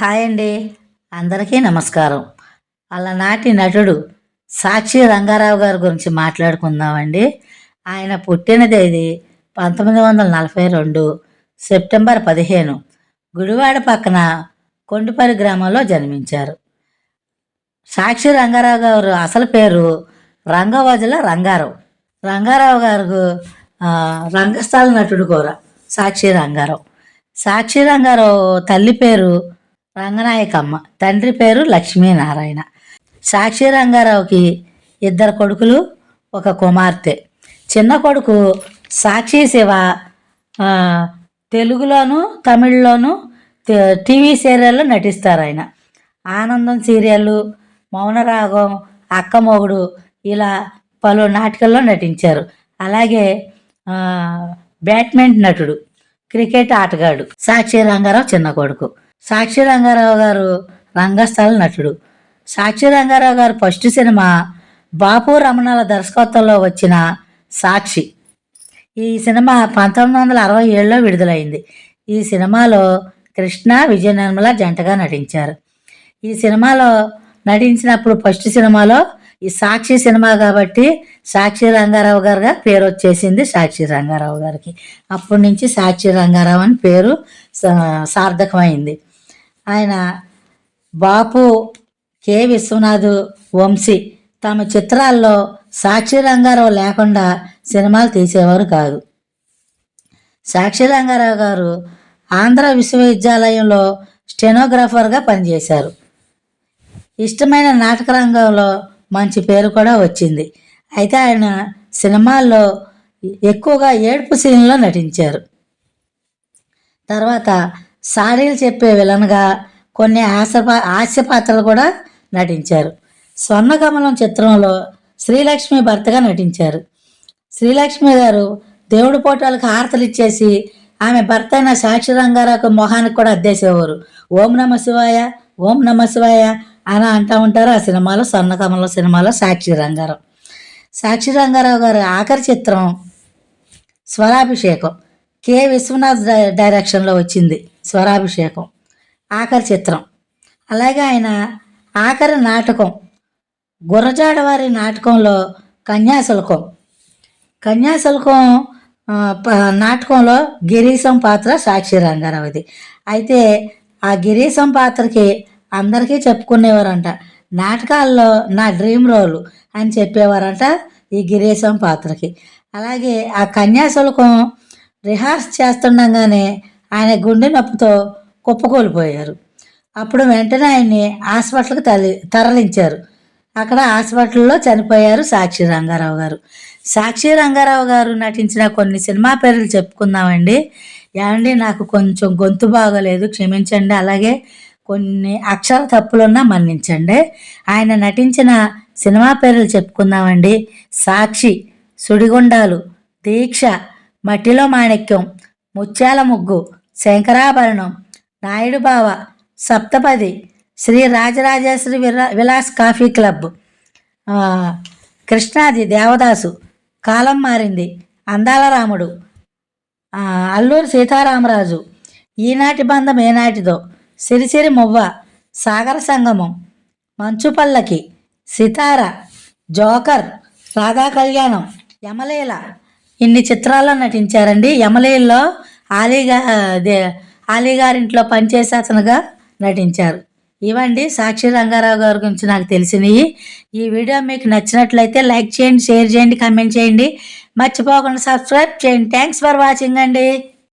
Hi అండి అందరికీ నమస్కారం. అలనాటి నటుడు సాక్షి రంగారావు గారి గురించి మాట్లాడుకుందామండి. ఆయన పుట్టిన తేదీ పంతొమ్మిది వందల నలభై రెండు సెప్టెంబర్ పదిహేను గుడివాడ పక్కన కొండపల్లి గ్రామంలో జన్మించారు. సాక్షి రంగారావు గారు అసలు పేరు రంగవజల రంగారావు. రంగారావు గారు రంగస్థల నటుడు కూడా సాక్షి రంగారావు. సాక్షి రంగారావు తల్లి పేరు రంగనాయకమ్మ. తండ్రి పేరు లక్ష్మీనారాయణ. సాక్షి రంగారావుకి ఇద్దరు కొడుకులు ఒక కుమార్తె. చిన్న కొడుకు సాక్షి శివ తెలుగులోను తమిళ్ళోను టీవీ సీరియల్లో నటిస్తారు ఆయన ఆనందం సీరియల్ మౌనరాగం అక్కమొగుడు ఇలా పలు నాటకాల్లో నటించారు. అలాగే బ్యాట్మింటన్ బ్యాడ్మింటన్ నటుడు క్రికెట్ ఆటగాడు. సాక్షి రంగారావు చిన్న కొడుకు. సాక్షి రంగారావు గారు రంగస్థల నటుడు. సాక్షి రంగారావు గారు ఫస్ట్ సినిమా బాపు రమణాల దర్శకత్వంలో వచ్చిన సాక్షి. ఈ సినిమా పంతొమ్మిది వందల అరవై ఏడులో విడుదలైంది. ఈ సినిమాలో కృష్ణ విజయ నిర్మల జంటగా నటించారు. ఈ సినిమాలో నటించినప్పుడు ఫస్ట్ సినిమాలో ఈ సాక్షి సినిమా కాబట్టి సాక్షి రంగారావు గారుగా పేరు వచ్చేసింది సాక్షి రంగారావు గారికి. అప్పటి నుంచి సాక్షి రంగారావు అని పేరు సార్థకమైంది. ఆయన బాపు కె. విశ్వనాథ్ వంశీ తమ చిత్రాల్లో సాక్షి రంగారావు లేకుండా సినిమాలు తీసేవారు కాదు. సాక్షి రంగారావు గారు ఆంధ్ర విశ్వవిద్యాలయంలో స్టెనోగ్రాఫర్గా పనిచేశారు. ఇష్టమైన నాటక రంగంలో మంచి పేరు కూడా వచ్చింది. అయితే ఆయన సినిమాల్లో ఎక్కువగా ఏడుపు సీన్లో నటించారు. తర్వాత సాడీలు చెప్పే విలన్గా కొన్ని ఆశపా హాస్యపాత్రలు కూడా నటించారు. స్వర్ణకమలం చిత్రంలో శ్రీలక్ష్మి భర్తగా నటించారు. శ్రీలక్ష్మి గారు దేవుడి పోటాలకు హారతలు ఇచ్చేసి ఆమె భర్త అయిన సాక్షి రంగారావు మొహానికి కూడా అద్దేసేవారు. ఓం నమ శివాయ ఓం నమ శివాయ అని అంటూ ఉంటారు ఆ సినిమాలో స్వర్ణకమల సినిమాలో సాక్షి రంగారావు. సాక్షి రంగారావు గారి ఆఖరి చిత్రం స్వరాభిషేకం. కె. విశ్వనాథ్ డై- డైరెక్షన్లో వచ్చింది స్వరాభిషేకం. ఆఖరి చిత్రం. అలాగే ఆయన ఆఖరి నాటకం. గుర్రజాడవారి నాటకంలో కన్యాశుల్కం కన్యాశుల్కం ప- నాటకంలో గిరీశం పాత్ర సాక్షి రంగారావుది అయితే ఆ గిరీశం పాత్రకి అందరికీ చెప్పుకునేవారంట నాటకాల్లో నా డ్రీమ్ రోల్ అని చెప్పేవారంట ఈ గిరీశం పాత్రకి. అలాగే ఆ కన్యాశుల్కం రిహార్స్ చేస్తుండగానే ఆయన గుండె నొప్పితో కుప్పకూలిపోయారు. అప్పుడు వెంటనే ఆయన్ని హాస్పిటల్కి తరలి తరలించారు. అక్కడ హాస్పిటల్లో చనిపోయారు సాక్షి రంగారావు గారు. సాక్షి రంగారావు గారు నటించిన కొన్ని సినిమా పేర్లు చెప్పుకుందామండి. ఏమండి నాకు కొంచెం గొంతు బాగోలేదు క్షమించండి. అలాగే కొన్ని అక్షర తప్పులున్నా మన్నించండి. ఆయన నటించిన సినిమా పేర్లు చెప్పుకుందామండి. సాక్షి సుడిగుండాలు దీక్ష మట్టిలో మాణిక్యం ముత్యాల ముగ్గు శంకరాభరణం నాయుడు బావ సప్తపది శ్రీ రాజరాజేశ్వరి విలా విలాస్ కాఫీ క్లబ్. కృష్ణాది దేవదాసు కాలం మారింది అందాల రాముడు అల్లూరు సీతారామరాజు ఈనాటి బంధం ఏనాటిదో సిరిసిరి మువ్వ సాగర సంగమం మంచుపల్లకి సితార జోకర్ రాధా కళ్యాణం యమలీల ఇన్ని చిత్రాల్లో నటించారండి? యమలేల్లో ఆలీగా అదే ఆలీగారింట్లో పనిచేసే అతనుగా నటించారు. ఇవండి సాక్షి రంగారావు గారి గురించి నాకు తెలిసినవి. ఈ వీడియో మీకు నచ్చినట్లయితే లైక్ చేయండి షేర్ చేయండి కమెంట్ చేయండి. మర్చిపోకుండా సబ్స్క్రైబ్ చేయండి. థ్యాంక్స్ ఫర్ వాచింగ్ అండి.